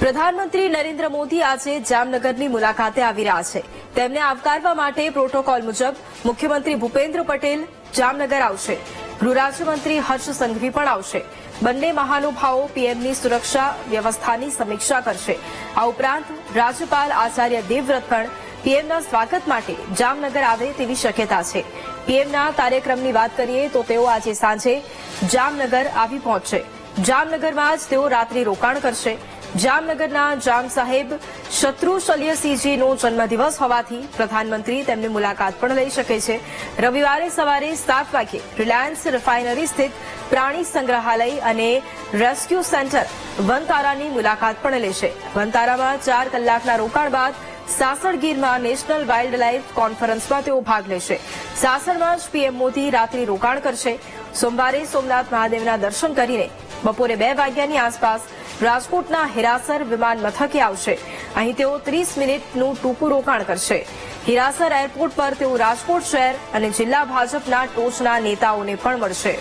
પ્રધાનમંત્રી નરેન્દ્ર મોદી આજે જામનગરની મુલાકાતે આવી રહ્યા છે. તેમને આવકારવા માટે પ્રોટોકોલ મુજબ મુખ્યમંત્રી ભૂપેન્દ્ર પટેલ જામનગર આવશે. ગૃહ રાજ્યમંત્રી હર્ષ સંઘવી પણ આવશે. બંને મહાનુભાવો પીએમની સુરક્ષા વ્યવસ્થાની સમીક્ષા કરશે. આ ઉપરાંત રાજ્યપાલ આચાર્ય દેવવ્રત પણ પીએમના સ્વાગત માટે જામનગર આવે તેવી શક્યતા છે. પીએમના કાર્યક્રમની વાત કરીએ તો તેઓ આજે સાંજે જામનગર આવી પહોંચશે. જામનગરમાં જ તેઓ રાત્રિ રોકાણ કરશે. જામનગરના જામ સાહેબ શત્રુ સિંહજીનો જન્મદિવસ હોવાથી પ્રધાનમંત્રી તેમની મુલાકાત પણ લઈ શકે છે. રવિવારે સવારે સાત વાગે રિલાયન્સ રિફાઇનરી સ્થિત પ્રાણી સંગ્રહાલય અને રેસ્ક્યુ સેન્ટર વનતારાની મુલાકાત પણ લેશે. વનતારામાં ચાર કલાકના રોકાણ બાદ સાસણ નેશનલ વાઇલ્ડ લાઇફ કોન્ફરન્સમાં તેઓ ભાગ લેશે. સાસણમાં જ પીએમ મોદી રાત્રિ રોકાણ કરશે. સોમવારે સોમનાથ મહાદેવના દર્શન કરીને બપોરે બે વાગ્યાની આસપાસ રાજકોટના હિરાસર વિમાન મથકે આવશે. અહીં તેઓ ત્રીસ મિનિટનું ટૂંકું રોકાણ કરશે. હિરાસર એરપોર્ટ પર તેઓ રાજકોટ શહેર અને જિલ્લા ભાજપના ટોચના નેતાઓને પણ મળશે.